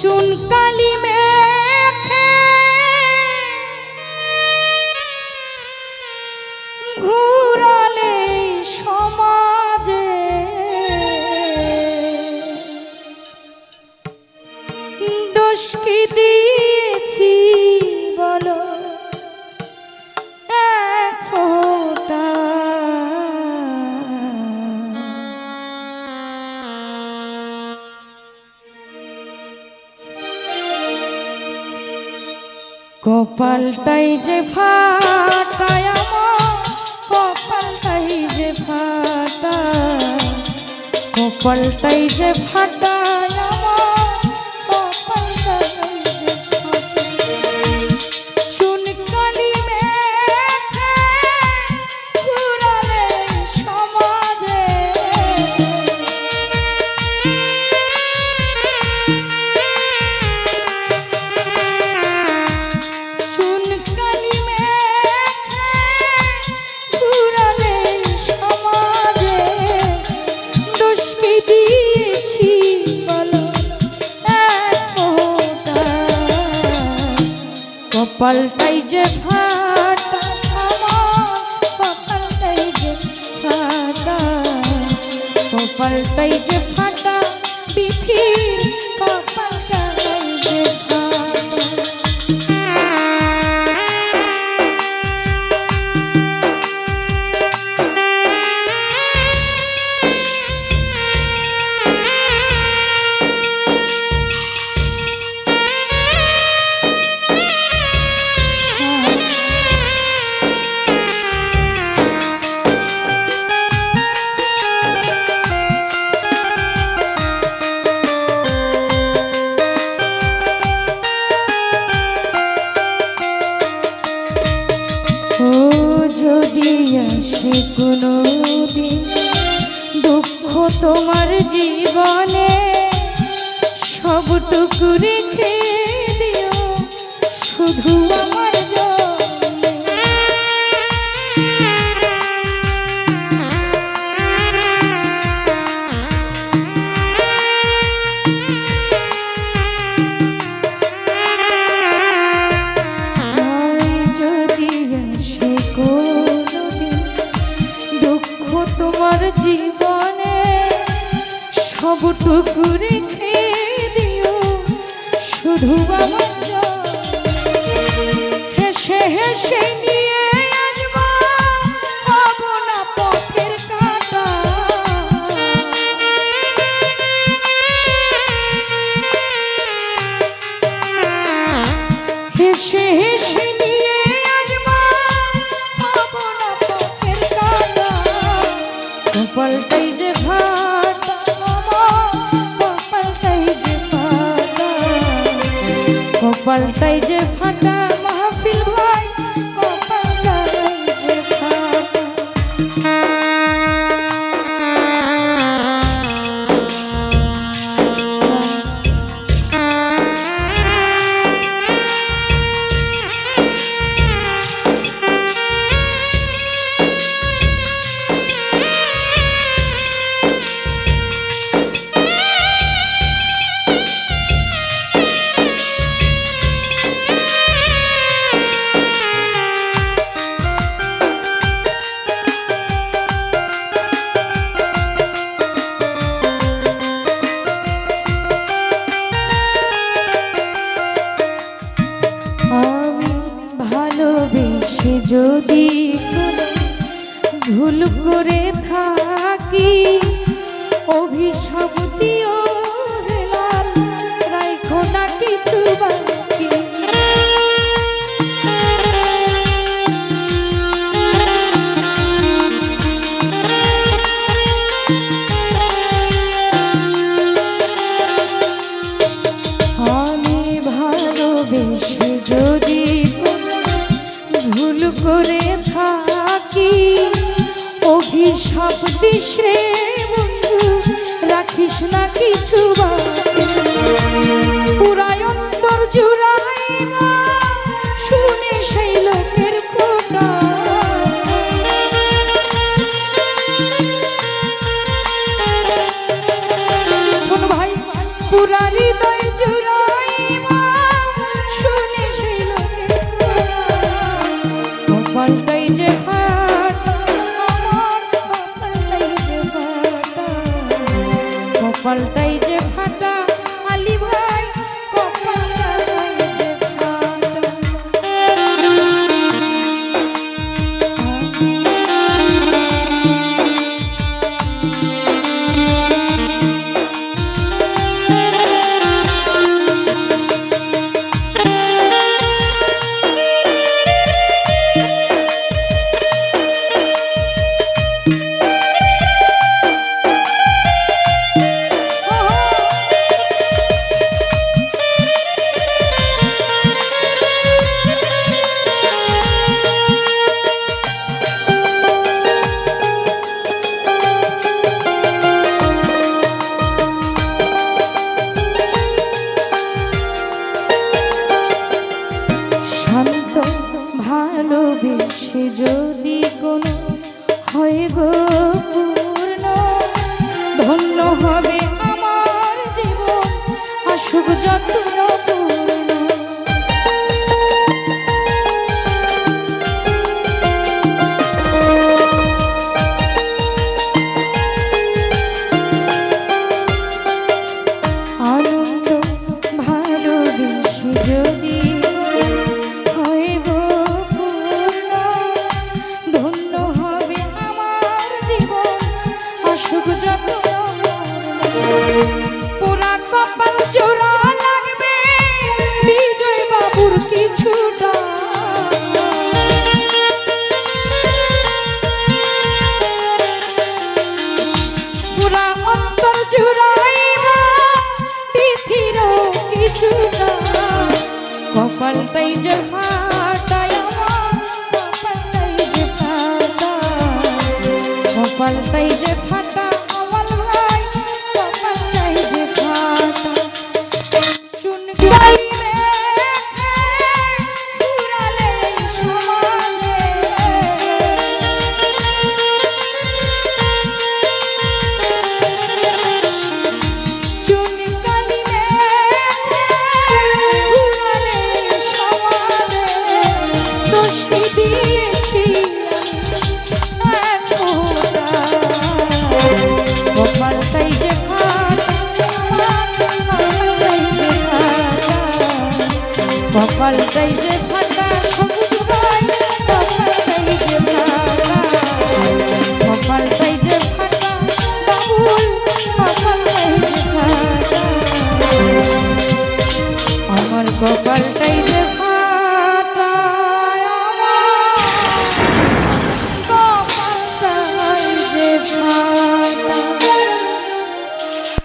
চুন কপালটাই যে ফাটায় আমার কপালটাই যে ফাটা কপালটাই যে ফাটায় কপালটাই যে ফাটা আমার কপালটাই যে ফাটা কপালটাই যে ফাটা কোনো দিন দুঃখ তোমার জীবনে সবটুকু রেখে দিও। শুধু আমার হেসে হেসে নিয়ে কপালটাই যে ভাটা পাল্টাই যে ভাটা পাল্টাই যে ফাটা ভালোবেসে যদি ভুল করে থাকি অভিশাপ দিও হেলাল রাইখো না কিছু বাকি করে থাকি অভিশাপ রে বন্ধু রাখিস না কিছু বাকি। ধন্য হবে আমার জীবন। আসুক যত কপালটাই যে ফাটায় আমার কপালটাই যে ফাটায় কপালটাই যে baby.